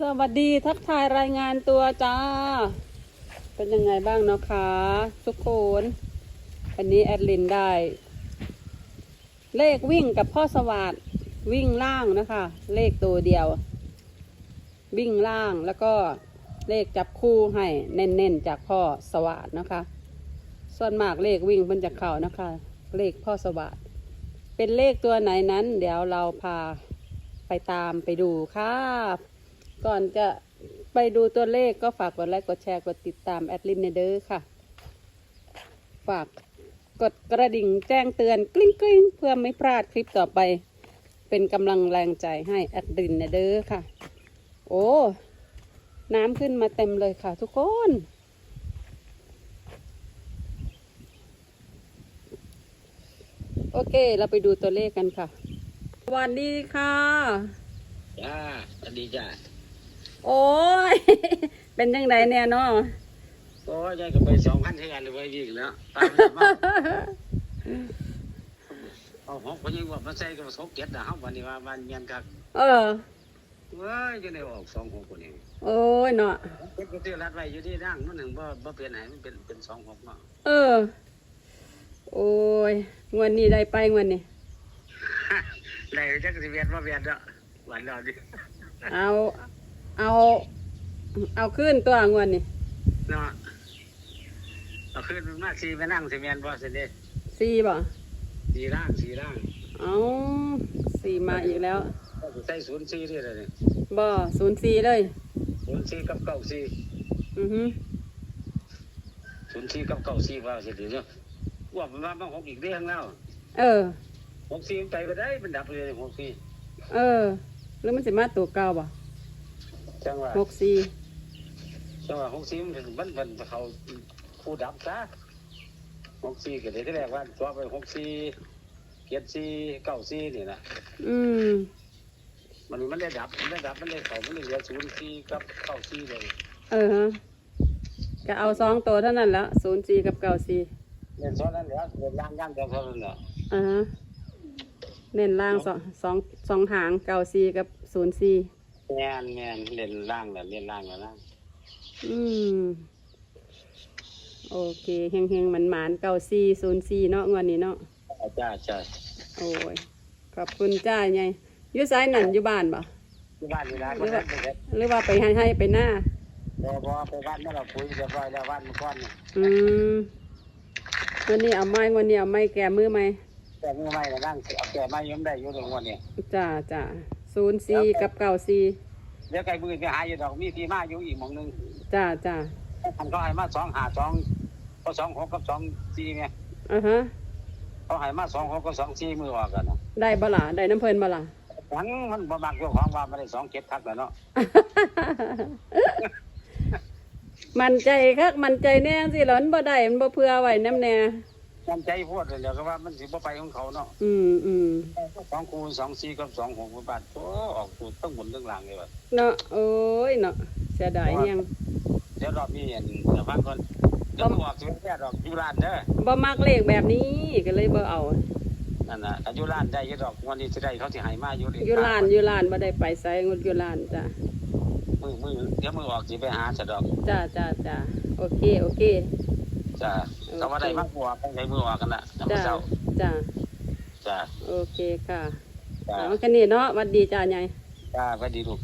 สวัสดีทักทายรายงานตัวจ้า เป็นยังไงบ้างเนาะคะทุกคนอันนี้แอดลินได้ เลขวิ่งกับพ่อสวัสดวิ่งล่างนะคะ เลขตัวเดียว วิ่งล่างแล้วก็เลขจับคู่ให้เน้นๆจากพ่อสวัสดนะคะ ส่วนมากเลขวิ่งมันจะเข่านะคะ เลขพ่อสวัสดเป็นเลขตัวไหนนั้น เดี๋ยวเราพาไปตามไปดูค่ะ ก่อนจะไปดูตัวเลขก็ฝากกดไลค์กดแชร์กดติดตามแอดลินเนเดอร์ค่ะ ฝากกดกระดิ่งแจ้งเตือนกลิ้งกลิ้งเพื่อไม่พลาดคลิปต่อไป เป็นกำลังแรงใจให้แอดลินเนเดอร์ค่ะ โอ้ น้ำขึ้นมาเต็มเลยค่ะทุกคนโอเค เราไปดูตัวเลขกันค่ะสวัสดีค่ะ จ้าสวัสดีจ้า โอ้ย เป็นยังไงเนี่ยเนาะโอ้ยยายก็ไปสองพันเท่ากันเลยเว้ยยิงแล้วตามมาเอาหกคนยังว่ามาใส่กับสองเจ็ดนะเฮาวันนี้ว่าวันเงียนคักเออเว้ยจะได้ออกสองหกคนเองโอ้ยเนาะเจ็ดก็ตื้อรัดไว้อยู่ที่ร่างมันหนึ่งบ่บ่เปลี่ยนไหนมันเป็นเป็นสองหกเนาะเออ โอ้ยงวดนี้ได้ไปงวดนี้ได้จักสิเวียนบ่เวียนเนาะวันเราดิเอา เอา เอาขึ้นตัวงวดนี้เนาะเอาขึ้นมาสีไปนั่งสิเวียนบ่สิเด้สี่บ่สีร่างสีร่างเอาสี่มาอีกแล้วก็สิใส่ศูนย์สี่ที่เลยบ่ศูนย์สี่เลยศูนย์สี่กับเก้าสี่อือฮึศูนย์สี่กับเก้าสี่ว่าสิถึงเนาะว่ามันว่ามันหกอีกเรื่องแล้วเออหกสี่มันไปก็ได้มันดับเลยหกสี่เออหรือมันสิมาตัวเก่าบ่ จังหวะหกสี่จังหวะหกสี่มันมันมันเขาผู้ดับซะหกสี่ก็ได้ที่แรกว่าตัวไปหกสี่เกียรสี่เก้าสี่นี่นะอืมมันมันได้ดับมันได้ดับมันได้เขามันได้เหลือศูนย์สี่กับเก้าสี่เลย เออฮะก็เอาสองตัวเท่านั้นละศูนย์สี่กับเก้าสี่เรียนซ้อนนั้นเหลือเรียนย่างย่างเดียวเท่านั้นเหรออ่าฮะเน้นล่างสองสองสองหางเก้าสี่กับศูนย์สี่ แมนแมนเรียนล่างแล้วเรียนล่างแล้วนะอืม โอเคเฮงเฮงมันหมานเก้าสี่ศูนย์สี่เนาะงวันนี้เนาะจ้าจ้าโอ้ยขอบคุณจ้าไงอยู่ซ้ายนั่นอยู่บ้านบ่ที่บ้านนี่นะคนนั้นเป็นเด็กหรือว่าไปให้ให้ไปหน้าพอพอไปบ้านเมื่อเราคุยเรียบร้อยแล้วบ้านเมื่อก่อนนี่อืมวันนี้เอาไม้วันนี้เอาไม้แก่มือไหมแต่มือไม่ก็นั่งเอาแก่มายิ้มได้อยู่ตรงวันนี้จ้าจ้า ศูนย์สี่กับเก้าสี่เดี๋ยวไก่มือไปหาอยู่ดอกมีที่มาอยู่อีกหมองหนึงจ้าจ้าท่านเขาให้มาสองหาสองก็สองหกกับสองสี่ไงอ่าฮะ เขาให้มาสองหกกับสองสี่มือออกกันนะได้บ่ล่ะได้น้ำเพลินบ่ล่ะหลังมันประมาณเจ้าของว่าไม่ได้สองเจ็ดทักแล้วเนาะมันใจคักมันใจแน่สิหลอนบ่ได้มันบ่เพื่อไว้น้ำแน่ มันใจพูดเลยเดี๋ยวก็ว่ามันสิบ่ไปของเขาเนาะอืมอืมสองคูณสองสี่กับสองหกบาทโอ้ออกคูต้องหมุนเรื่องหลังเลยว่ะเนาะโอ้ยเนาะเสียดายยังเดี๋ยวรอบนี้เห็นเดี๋ยวฟังก่อนเดี๋ยวบอกสิแค่ดอกอยูร้านเด้อบ่มักเลขแบบนี้ก็เลยบ่เอานั่นน่ะอายุร้านได้อยี่ดอกวันนี้สิได้เขาสิให้มาอยู่อยู่ร้านอยู่ร้านบ่ได้ไปไสงดอยู่ร้านจ้ะมือมือเดี๋ยวมือออกสิไปหาสะดอกจ้าจ้าจ้าโอเคโอเค จ้ะแต่ว่าได้มากกว่าตั้งใจมือออกกันละจ้ะจ้าจ้าโอเคค่ะจ้ะเอาแค่นี้เนาะหวัดดีจ้าใหญ่จ้าหวัดดีลูก